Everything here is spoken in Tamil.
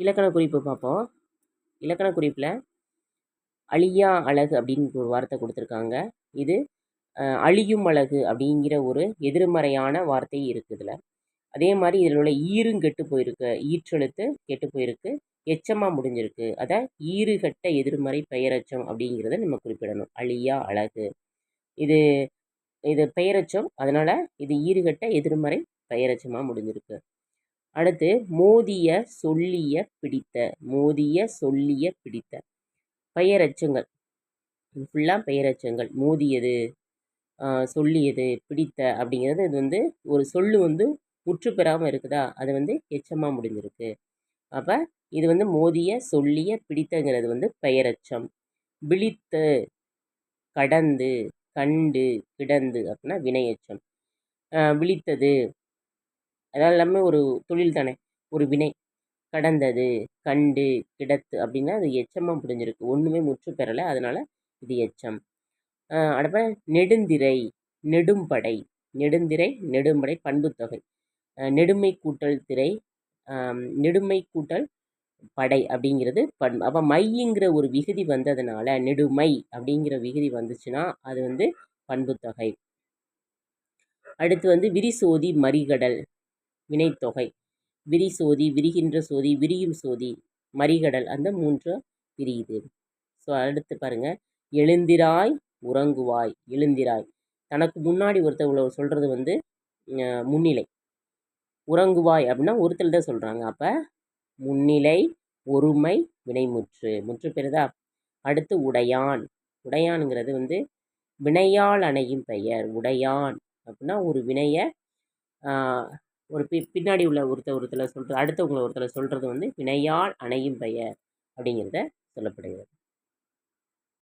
இலக்கண குறிப்பு பார்ப்போம். இலக்கண குறிப்பில் அழியா அழகு அப்படின்னு ஒரு வார்த்தை கொடுத்துருக்காங்க. இது அழியும் அழகு அப்படிங்கிற ஒரு எதிர்மறையான வார்த்தை இருக்குது இதில். அதே மாதிரி இதில் உள்ள ஈரும் கெட்டு போயிருக்கு. ஈற்றெழுத்து கெட்டு போயிருக்கு. எச்சமாக முடிஞ்சிருக்கு. அதை ஈறுகட்ட எதிர்மறை பெயரச்சம் அப்படிங்கிறத நம்ம குறிப்பிடணும். அழியா அழகு. இது இது பெயரச்சம். அதனால் இது ஈறுகட்ட எதிர்மறை பெயரச்சமாக முடிஞ்சிருக்கு. அடுத்து மோதிய சொல்லிய பிடித்த மோதிய சொல்லிய பிடித்த பெயரச்சங்கள். ஃபுல்லாக பெயரச்சங்கள். மோதியது சொல்லியது பிடித்த அப்படிங்கிறது இது வந்து ஒரு சொல்லு வந்து முற்று பெறாமல் இருக்குதா? அது வந்து எச்சமாக முடிஞ்சிருக்கு. அப்போ இது வந்து மோதிய சொல்லிய பிடித்தங்கிறது வந்து பெயரச்சம். விழித்து கடந்து கண்டு கிடந்து அப்படின்னா வினையச்சம். விழித்தது அதெல்லாம் எல்லாமே ஒரு தொழில் தானே. ஒரு வினை. கடந்தது கண்டு கிடத்து அப்படின்னா அது எச்சமாக முடிஞ்சிருக்கு ஒன்றுமே முற்று பெறலை அதனால் இது எச்சம். அடுத்த நெடுந்திரை நெடும்படை. நெடுந்திரை நெடும்படை பண்புத்தொகை. நெடுமை கூட்டல் திரை நெடுமை கூட்டல் படை அப்படிங்கிறது பண் அப்போ மைங்கிற ஒரு விகுதி வந்ததுனால நெடுமை அப்படிங்கிற விகுதி வந்துச்சுன்னா அது வந்து பண்புத்தொகை. அடுத்து வந்து விரிசோதி மறிகடல். வினைத்தொகை. விரி சோதி விரிகின்ற சோதி விரியும் சோதி மறிகடல் அந்த மூன்று விரியுது ஸோ அடுத்து பாருங்கள் எழுந்திராய் உறங்குவாய். எழுந்திராய். தனக்கு முன்னாடி ஒருத்தவங்களை சொல்கிறது வந்து முன்னிலை. உறங்குவாய் அப்படின்னா ஒருத்தர் தான் சொல்கிறாங்க அப்போ முன்னிலை ஒருமை வினைமுற்று. முற்று பெறுதா அடுத்து உடையான். உடையானுங்கிறது வந்து வினையால் அணையும் பெயர். உடையான் அப்படின்னா ஒரு வினையை ஒரு பி பின்னாடி உள்ள ஒருத்தர் ஒருத்தரை சொல்கிறது அடுத்தவங்களை ஒருத்தரை சொல்கிறது வந்து வினையால் அணையும் பெயர் அப்படிங்கிறத சொல்லப்படுகிறது.